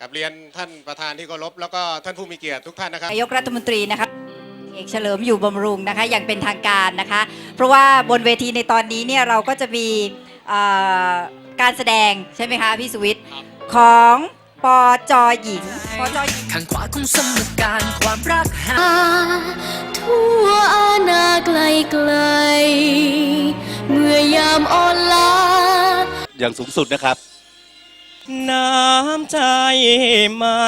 กับเรียนท่านประธานที่เคารพแล้วก็ท่านผู้มีเกียรติทุกท่านนะครับนายกรัฐมนตรีนะคะเอกเฉลิมอยู่บำรุงนะคะอย่างเป็นทางการนะคะ เพราะว่าบนเวทีในตอนนี้เนี่ยเราก็จะมีเอ่อการแสดงใช่ไหมคะพี่สุวิทย์ของปอจอหญิงปอจอหญิงข้างขวาของสมการความรักหาทั่วอาณาไกลไกลๆเมื่อยามอ่อนล้าอย่างสูงสุดนะครับ น้ำใจไม่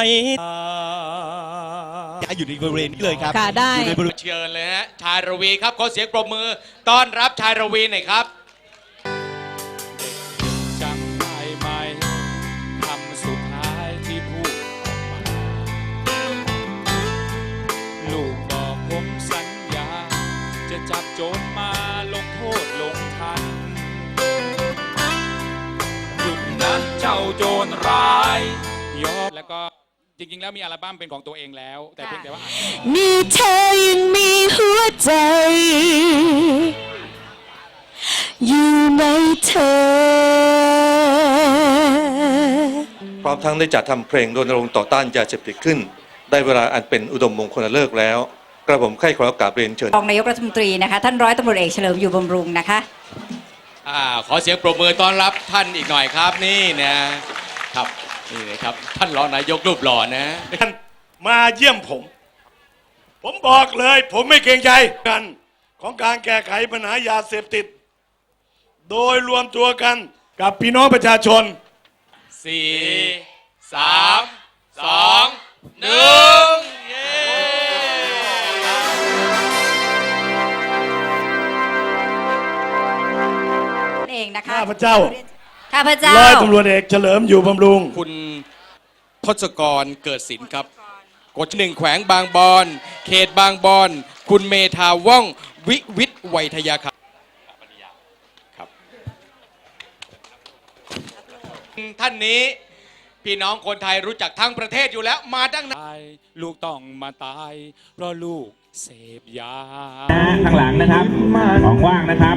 อยู่ในบริเวณนี้เลยครับค่ะได้ อยู่ในบริเวณ เชิญเลยฮะชายระวีครับขอเสียงปรบมือต้อนรับชายระวีหน่อยครับ โจรร้ายยอมแล้วก็จริง ๆ แล้วมีอัลบั้มเป็นของตัวเองแล้ว แต่เพียงแต่ว่านี่เธอยังมีหัวใจ อยู่ไหมเธอ พร้อมทั้งได้จัดทำเพลงรณรงค์ต่อต้านยาเสพติดขึ้น ได้เวลาอันเป็นอุดมมงคลเลิกษ์แล้ว กระผมใคร่ขอโอกราบเรียนเชิญ รองนายกรัฐมนตรีนะคะ ท่านร้อยตำรวจเอกเฉลิมอยู่บำรุงนะคะ อ่าขอเสียงปรบมือต้อนรับท่านอีกหน่อยครับนี่นะครับนี่นะครับท่านรองนายกรูปหล่อนะท่านมาเยี่ยมผม ผมบอกเลย ผมไม่เกรงใจกันของการแก้ไขปัญหายาเสพติด โดยรวมตัวกันกับพี่น้องประชาชนสี่สามสองหนึ่ง องนะคะข้าพเจ้า ข้าพเจ้าร้อยตำรวจเอกเฉลิมอยู่บำรุง คุณทศกรเกิดสินครับ กดหนึ่งแขวงบางบอนเขตบางบอนคุณเมธาว่องวิวิทย์ไวยทยาครับครับ ท่านนี้พี่น้องคนไทยรู้จักทั้งประเทศอยู่แล้วมาตั้งนานตายลูกต้องมาตาย เพราะลูกเสพยา ข้างหลังนะครับ ของว่างนะครับ